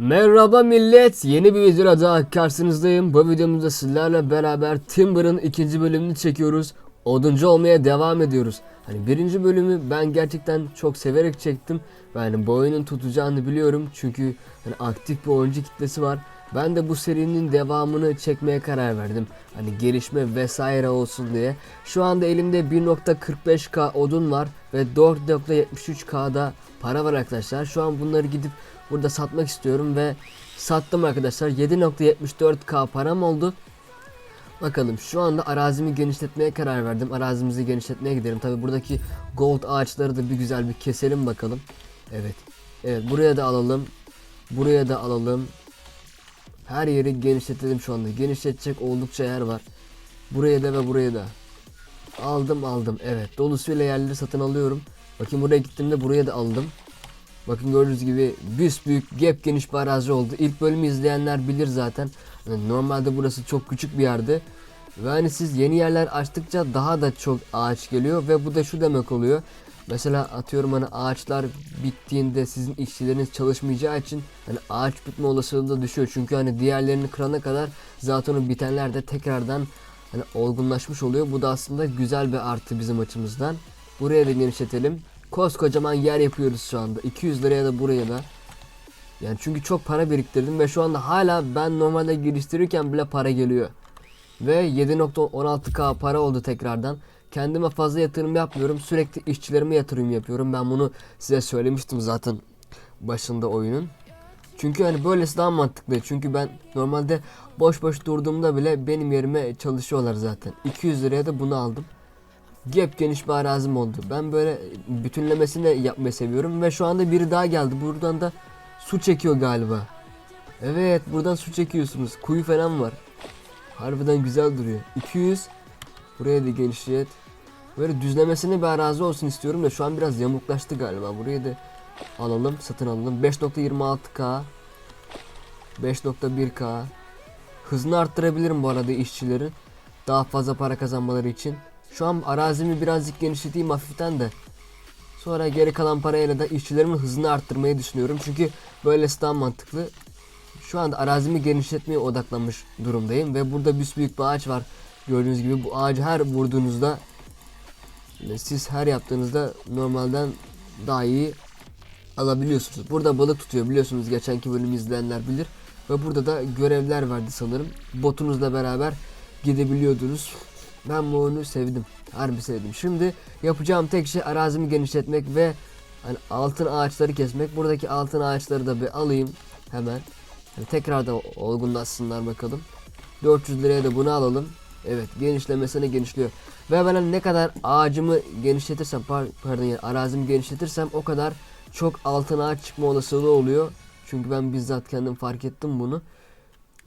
Merhaba millet, yeni bir videoda daha karşınızdayım. Bu videomuzda sizlerle beraber Timber'ın ikinci bölümünü çekiyoruz. Oduncu olmaya devam ediyoruz. Hani birinci bölümü ben gerçekten çok severek çektim. Ve hani bu oyunun tutacağını biliyorum. Çünkü hani aktif bir oyuncu kitlesi var. Ben de bu serinin devamını çekmeye karar verdim. Hani gelişme vesaire olsun diye. Şu anda elimde 1.45k odun var ve 4.73k'da para var arkadaşlar. Şu an bunları gidip burada satmak istiyorum ve sattım arkadaşlar. 7.74k param oldu. Bakalım şu anda arazimi genişletmeye karar verdim. Arazimizi genişletmeye gidelim. Tabi buradaki gold ağaçları da bir güzel bir keselim bakalım. Evet. Evet buraya da alalım. Buraya da alalım. Her yeri genişletelim şu anda. Genişletecek oldukça yer var. Buraya da ve buraya da. Aldım aldım. Evet. Dolusuyla yerleri satın alıyorum. Bakın buraya gittiğimde buraya da aldım. Bakın gördüğünüz gibi büyük gep geniş bir arazi oldu. İlk bölümü izleyenler bilir zaten. Yani normalde burası çok küçük bir yerdi. Ve hani siz yeni yerler açtıkça daha da çok ağaç geliyor ve bu da şu demek oluyor. Mesela atıyorum hani ağaçlar bittiğinde sizin işçileriniz çalışmayacağı için hani ağaç bitme olasılığı da düşüyor. Çünkü hani diğerlerini kırana kadar zaten o bitenler de tekrardan hani olgunlaşmış oluyor. Bu da aslında güzel bir artı bizim açımızdan. Buraya da genişletelim. Koskocaman yer yapıyoruz şu anda. 200 liraya da buraya da. Yani çünkü çok para biriktirdim ve şu anda hala ben normalde geliştirirken bile para geliyor. Ve 7.16k para oldu tekrardan. Kendime fazla yatırım yapmıyorum. Sürekli işçilerime yatırım yapıyorum. Ben bunu size söylemiştim zaten başında oyunun. Çünkü hani böylesi daha mantıklı. Çünkü ben normalde boş boş durduğumda bile benim yerime çalışıyorlar zaten. 200 liraya da bunu aldım. Gep geniş bir arazim oldu. Ben böyle bütünlemesini yapmayı seviyorum ve şu anda biri daha geldi. Buradan da su çekiyor galiba. Evet buradan su çekiyorsunuz. Kuyu falan var. Harbiden güzel duruyor. 200. Buraya da genişlet. Böyle düzlemesine bir arazi olsun istiyorum da şu an biraz yamuklaştı galiba. Burayı da alalım, satın alalım. 5.26k 5.1k Hızını arttırabilirim bu arada işçilerin. Daha fazla para kazanmaları için. Şu an arazimi birazcık genişleteyim hafiften de. Sonra geri kalan parayla da işçilerimin hızını arttırmayı düşünüyorum. Çünkü böylesi daha mantıklı. Şu anda arazimi genişletmeye odaklanmış durumdayım ve burada büyük bir ağaç var. Gördüğünüz gibi bu ağacı her vurduğunuzda yani siz her yaptığınızda normalden daha iyi alabiliyorsunuz. Burada balık tutuyor biliyorsunuz geçenki bölümü izleyenler bilir. Ve burada da görevler verdi sanırım. Botunuzla beraber gidebiliyordunuz. Ben bu oyunu sevdim. Harbi sevdim. Şimdi yapacağım tek şey arazimi genişletmek ve hani altın ağaçları kesmek. Buradaki altın ağaçları da bir alayım hemen. Hani tekrardan olgunlaşsınlar bakalım. 400 liraya da bunu alalım. Evet genişlemesine genişliyor. Ve ben ne kadar ağacımı genişletirsem par- pardon yani arazimi genişletirsem o kadar çok altın ağaç çıkma olasılığı oluyor. Çünkü ben bizzat kendim fark ettim bunu.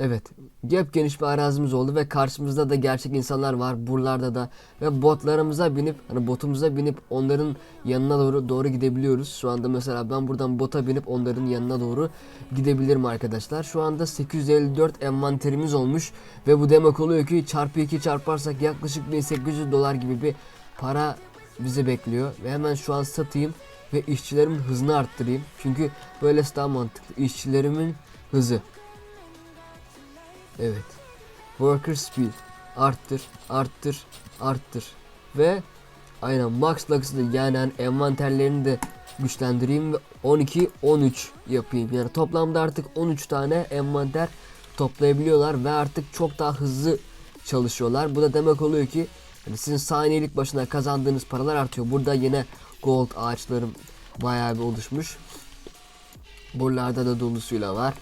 Evet. Gep geniş bir arazimiz oldu ve karşımızda da gerçek insanlar var. Buralarda da ve botlarımıza binip hani botumuza binip onların yanına doğru doğru gidebiliyoruz. Şu anda mesela ben buradan bota binip onların yanına doğru gidebilirim arkadaşlar. Şu anda 854 envanterimiz olmuş ve bu demek oluyor ki çarpı 2 çarparsak yaklaşık 1800 dolar gibi bir para bizi bekliyor. Ve hemen şu an satayım ve işçilerimin hızını arttırayım. Çünkü böylesi daha mantıklı. İşçilerimin hızı. Evet. Worker speed. Arttır, arttır, arttır. Ve aynen max lux'ı yani hani envanterlerini de güçlendireyim ve 12 13 yapayım. Yani toplamda artık 13 tane envanter toplayabiliyorlar ve artık çok daha hızlı çalışıyorlar. Bu da demek oluyor ki hani sizin saniyelik başına kazandığınız paralar artıyor. Burada yine gold ağaçlarım bayağı bir oluşmuş. Buralarda da dolusuyla var.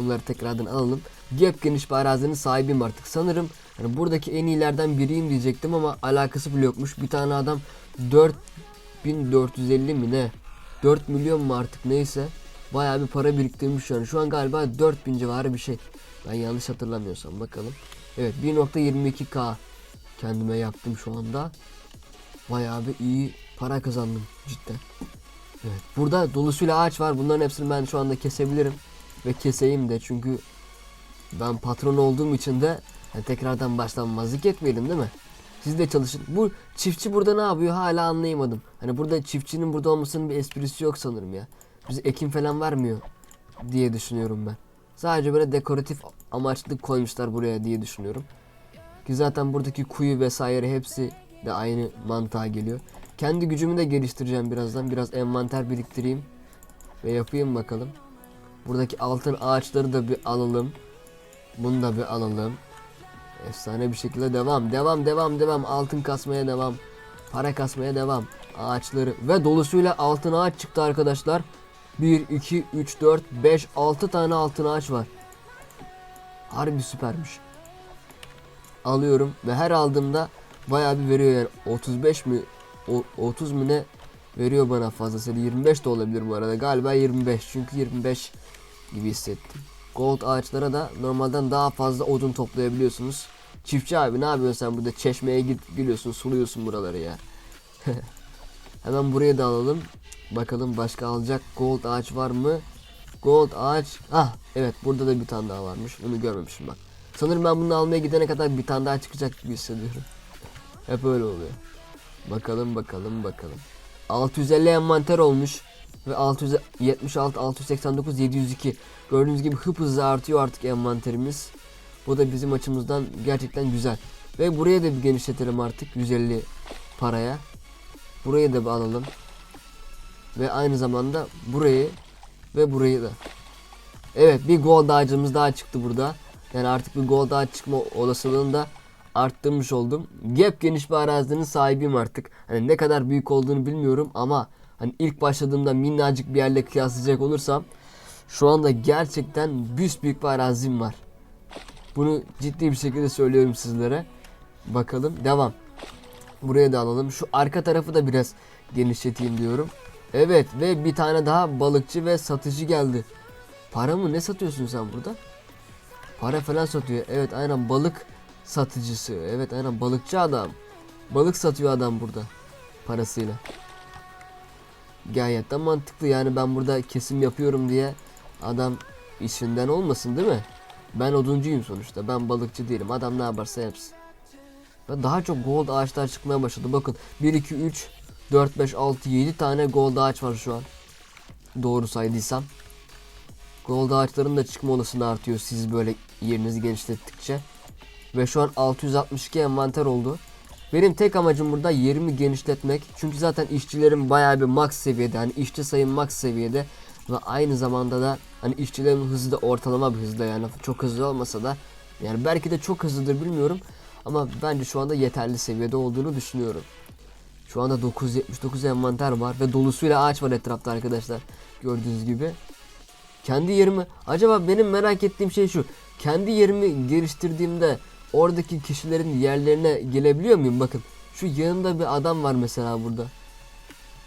Bunları tekrardan alalım. Gep geniş bir arazinin sahibiyim artık. Sanırım hani buradaki en iyilerden biriyim diyecektim ama alakası bile yokmuş. Bir tane adam 4450 mi ne? 4 milyon mu artık neyse. Bayağı bir para biriktirmiş yani. Şu an galiba 4000 civarı bir şey. Ben yanlış hatırlamıyorsam bakalım. Evet 1.22k kendime yaptım şu anda. Bayağı bir iyi para kazandım cidden. Evet burada dolusuyla ağaç var. Bunların hepsini ben şu anda kesebilirim. Ve keseyim de çünkü ben patron olduğum için de yani tekrardan baştan vazgeç etmeyelim değil mi? Siz de çalışın. Bu çiftçi burada ne yapıyor hala anlayamadım. Hani burada çiftçinin burada olmasının bir esprisi yok sanırım ya. Bize ekim falan vermiyor. diye düşünüyorum ben. Sadece böyle dekoratif amaçlı koymuşlar buraya diye düşünüyorum. Ki zaten buradaki kuyu vesaire hepsi de aynı mantığa geliyor. Kendi gücümü de geliştireceğim birazdan. Biraz envanter biriktireyim. Ve yapayım bakalım. Buradaki altın ağaçları da bir alalım. Bunu da bir alalım. Efsane bir şekilde devam. Devam devam devam. Altın kasmaya devam. Para kasmaya devam. Ağaçları ve dolusuyla altın ağaç çıktı arkadaşlar. 1, 2, 3, 4, 5, 6 tane altın ağaç var. Harbi süpermiş. Alıyorum ve her aldığımda bayağı bir veriyor yani 35 mi o- 30 mu ne veriyor bana fazlasıyla 25 de olabilir bu arada galiba 25 çünkü 25 gibi hissettim. Gold ağaçlara da normalden daha fazla odun toplayabiliyorsunuz. Çiftçi abi ne yapıyorsun sen burada çeşmeye git geliyorsun suluyorsun buraları ya. Hemen buraya da alalım. Bakalım başka alacak gold ağaç var mı? Gold ağaç. Ah evet burada da bir tane daha varmış. Bunu görmemişim bak. Sanırım ben bunu almaya gidene kadar bir tane daha çıkacak gibi hissediyorum. Hep öyle oluyor. Bakalım bakalım bakalım. 650 envanter olmuş ve 676 689 702. Gördüğünüz gibi hıp hızlı artıyor artık envanterimiz. Bu da bizim açımızdan gerçekten güzel. Ve buraya da bir genişletelim artık 150 paraya. Burayı da bir alalım. Ve aynı zamanda burayı ve burayı da. Evet bir gold ağacımız daha çıktı burada. Yani artık bir gold ağaç çıkma olasılığını arttırmış oldum. Gep geniş bir arazinin sahibiyim artık. Hani ne kadar büyük olduğunu bilmiyorum ama hani ilk başladığımda minnacık bir yerle kıyaslayacak olursam şu anda gerçekten büyük bir arazim var. Bunu ciddi bir şekilde söylüyorum sizlere. Bakalım devam. Buraya da alalım. Şu arka tarafı da biraz genişleteyim diyorum. Evet ve bir tane daha balıkçı ve satıcı geldi. Para mı? Ne satıyorsun sen burada? Para falan satıyor. Evet aynen balık satıcısı. Evet aynen balıkçı adam. Balık satıyor adam burada. Parasıyla. Gayet de mantıklı yani ben burada kesim yapıyorum diye adam işinden olmasın değil mi? Ben oduncuyum sonuçta. Ben balıkçı değilim. Adam ne yaparsa yapsın. Ve daha çok gold ağaçlar çıkmaya başladı. Bakın 1 2 3 4 5 6 7 tane gold ağaç var şu an. Doğru saydıysam. Gold ağaçların da çıkma olasılığı artıyor siz böyle yerinizi genişlettikçe. Ve şu an 662 envanter oldu. Benim tek amacım burada yerimi genişletmek. Çünkü zaten işçilerim bayağı bir max seviyede. Hani işçi sayım max seviyede. Ve aynı zamanda da hani işçilerin hızı da ortalama bir hızda yani çok hızlı olmasa da yani belki de çok hızlıdır bilmiyorum ama bence şu anda yeterli seviyede olduğunu düşünüyorum. Şu anda 979 envanter var ve dolusuyla ağaç var etrafta arkadaşlar. Gördüğünüz gibi. Kendi yerimi acaba benim merak ettiğim şey şu. Kendi yerimi geliştirdiğimde oradaki kişilerin yerlerine gelebiliyor muyum? Bakın şu yanında bir adam var mesela burada.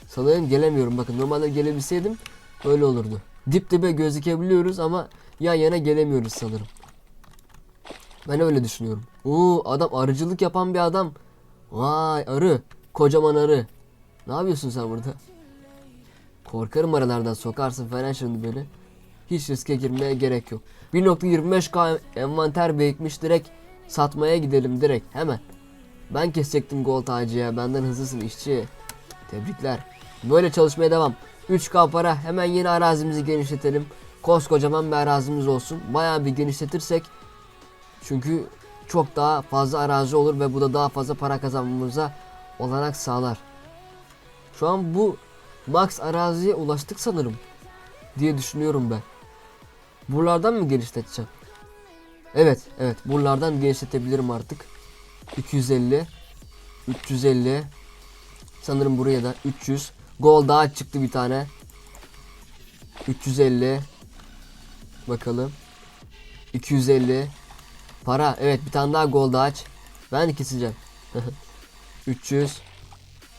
Sanırım gelemiyorum. Bakın normalde gelebilseydim böyle olurdu. Dip dibe gözükebiliyoruz ama yan yana gelemiyoruz sanırım. Ben öyle düşünüyorum. Oo adam arıcılık yapan bir adam. Vay arı. Kocaman arı. Ne yapıyorsun sen burada? Korkarım arılardan sokarsın falan şimdi beni. Hiç riske girmeye gerek yok. 1.25k envanter birikmiş direkt satmaya gidelim direkt hemen. Ben kesecektim gold ağacı ya benden hızlısın işçi. Tebrikler. Böyle çalışmaya devam. 3k para hemen yeni arazimizi genişletelim. Koskocaman bir arazimiz olsun. Bayağı bir genişletirsek çünkü çok daha fazla arazi olur ve bu da daha fazla para kazanmamıza olanak sağlar. Şu an bu max araziye ulaştık sanırım diye düşünüyorum ben. Buralardan mı genişleteceğim? Evet, evet. Buralardan genişletebilirim artık. 250 350 Sanırım buraya da 300 Gol daha çıktı bir tane. 350 Bakalım. 250 Para evet. Bir tane daha gol daha aç. Ben de keseceğim 300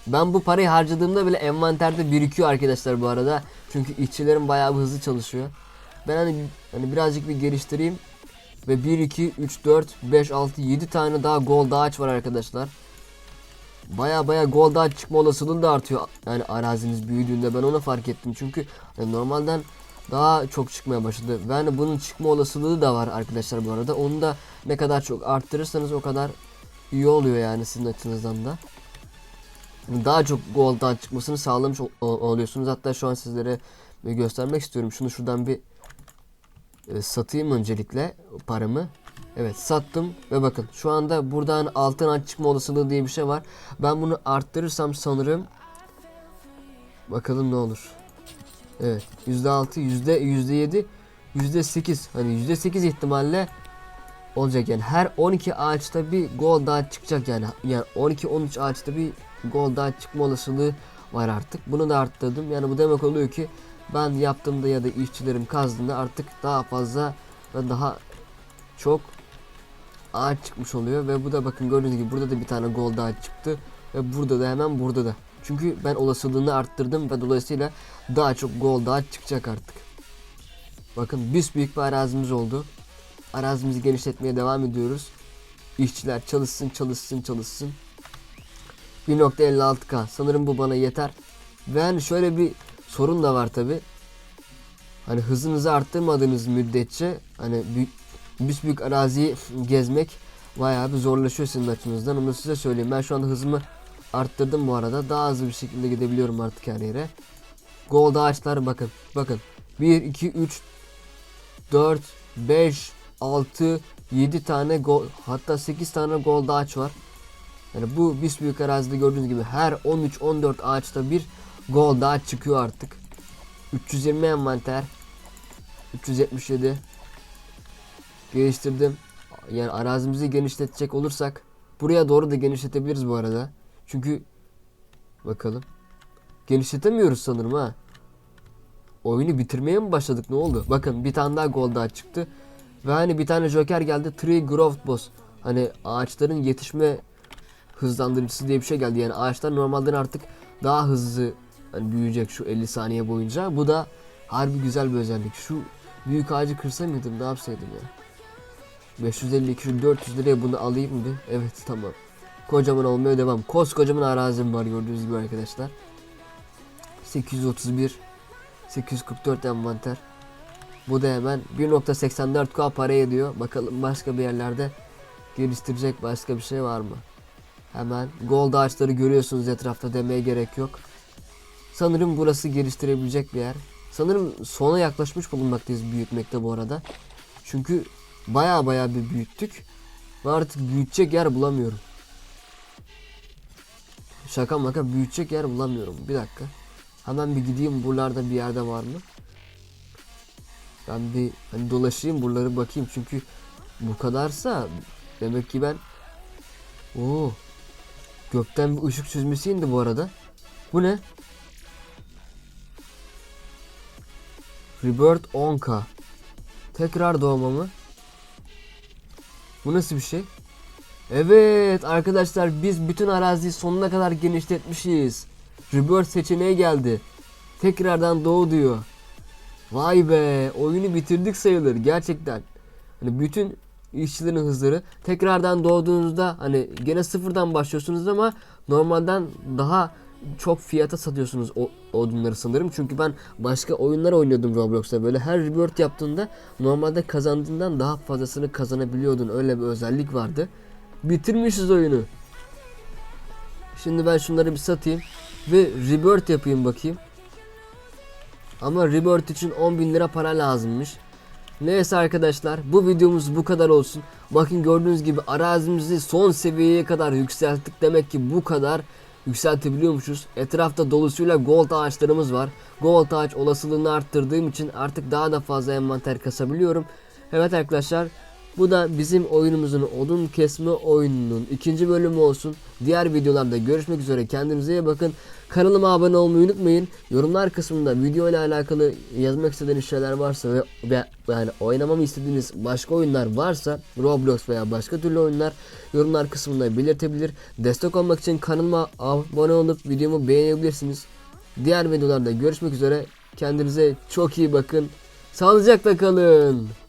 Ben bu parayı harcadığımda bile envanterde birikiyor arkadaşlar bu arada. Çünkü işçilerim bayağı hızlı çalışıyor. Ben hani, hani birazcık bir geliştireyim ve 1, 2, 3, 4, 5, 6, 7 tane daha gol ağaç var arkadaşlar. Baya baya gol ağaç çıkma olasılığı da artıyor. Yani araziniz büyüdüğünde ben onu fark ettim. Çünkü hani normalden daha çok çıkmaya başladı. Ve hani bunun çıkma olasılığı da var arkadaşlar bu arada. Onu da ne kadar çok arttırırsanız o kadar iyi oluyor yani sizin açınızdan da. Daha çok gol ağaç çıkmasını sağlamış ol- oluyorsunuz. Hatta şu an sizlere göstermek istiyorum. Şunu şuradan bir e, satayım öncelikle paramı. Evet sattım ve bakın şu anda buradan altın aç çıkma olasılığı diye bir şey var. Ben bunu arttırırsam sanırım bakalım ne olur. Evet %6 yüzde 7 %8 hani %8 ihtimalle olacak yani her 12 ağaçta bir gol daha çıkacak yani yani 12 13 ağaçta bir gol daha çıkma olasılığı var artık. Bunu da arttırdım. Yani bu demek oluyor ki ben yaptığımda ya da işçilerim kazdığında artık daha fazla ve daha çok ağaç çıkmış oluyor ve bu da bakın gördüğünüz gibi burada da bir tane gol daha çıktı ve burada da hemen burada da. Çünkü ben olasılığını arttırdım ve dolayısıyla daha çok gol daha çıkacak artık. Bakın büyük bir arazimiz oldu. Arazimizi genişletmeye devam ediyoruz. İşçiler çalışsın çalışsın çalışsın. 1.56k sanırım bu bana yeter. Ve hani şöyle bir sorun da var tabi. Hani hızınızı arttırmadığınız müddetçe hani büyük, büyük, araziyi gezmek bayağı bir zorlaşıyor sizin açınızdan. Onu size söyleyeyim. Ben şu anda hızımı arttırdım bu arada. Daha hızlı bir şekilde gidebiliyorum artık her yere. Gold ağaçlar bakın. Bakın. 1, 2, 3, 4, 5, 6, 7 tane gol hatta 8 tane gold ağaç var. Yani bu büyük arazide gördüğünüz gibi her 13-14 ağaçta bir gol daha çıkıyor artık. 320 envanter. 377. Geliştirdim. Yani arazimizi genişletecek olursak buraya doğru da genişletebiliriz bu arada. Çünkü bakalım. Genişletemiyoruz sanırım ha. Oyunu bitirmeye mi başladık ne oldu? Bakın bir tane daha gol daha çıktı. Ve hani bir tane joker geldi. Tree Growth Boss. Hani ağaçların yetişme hızlandırıcısı diye bir şey geldi. Yani ağaçlar normalden artık daha hızlı hani büyüyecek şu 50 saniye boyunca. Bu da harbi güzel bir özellik. Şu büyük ağacı kırsa mıydım ne yapsaydım ya? 550 200 400 liraya bunu alayım bir. Evet tamam. Kocaman olmaya devam. Koskocaman arazim var gördüğünüz gibi arkadaşlar. 831 844 envanter. Bu da hemen 1.84k para ediyor. Bakalım başka bir yerlerde geliştirecek başka bir şey var mı? Hemen gold ağaçları görüyorsunuz etrafta demeye gerek yok. Sanırım burası geliştirebilecek bir yer. Sanırım sona yaklaşmış bulunmaktayız büyütmekte bu arada. Çünkü baya baya bir büyüttük. Ve artık büyütecek yer bulamıyorum. Şaka maka büyütecek yer bulamıyorum. Bir dakika. Hemen bir gideyim buralarda bir yerde var mı? Ben bir hani dolaşayım buraları bakayım çünkü bu kadarsa demek ki ben Oo. Gökten bir ışık çizmesi indi bu arada. Bu ne? Rebirth 10k. Tekrar doğma mı? Bu nasıl bir şey? Evet arkadaşlar biz bütün araziyi sonuna kadar genişletmişiz. Rebirth seçeneği geldi. Tekrardan doğu diyor. Vay be oyunu bitirdik sayılır gerçekten. Hani bütün işçilerin hızları tekrardan doğduğunuzda hani gene sıfırdan başlıyorsunuz ama normalden daha çok fiyata satıyorsunuz o odunları sanırım. Çünkü ben başka oyunlar oynuyordum Roblox'ta böyle her rebirth yaptığında normalde kazandığından daha fazlasını kazanabiliyordun. Öyle bir özellik vardı. Bitirmişiz oyunu. Şimdi ben şunları bir satayım ve rebirth yapayım bakayım. Ama rebirth için 10.000 lira para lazımmış. Neyse arkadaşlar bu videomuz bu kadar olsun. Bakın gördüğünüz gibi arazimizi son seviyeye kadar yükselttik. Demek ki bu kadar yükseltebiliyormuşuz. Etrafta dolusuyla gold ağaçlarımız var. Gold ağaç olasılığını arttırdığım için artık daha da fazla envanter kasabiliyorum. Evet arkadaşlar bu da bizim oyunumuzun odun kesme oyununun ikinci bölümü olsun. Diğer videolarda görüşmek üzere. Kendinize iyi bakın. Kanalıma abone olmayı unutmayın. Yorumlar kısmında video ile alakalı yazmak istediğiniz şeyler varsa ve, yani oynamamı istediğiniz başka oyunlar varsa Roblox veya başka türlü oyunlar yorumlar kısmında belirtebilir. Destek olmak için kanalıma abone olup videomu beğenebilirsiniz. Diğer videolarda görüşmek üzere. Kendinize çok iyi bakın. Sağlıcakla kalın.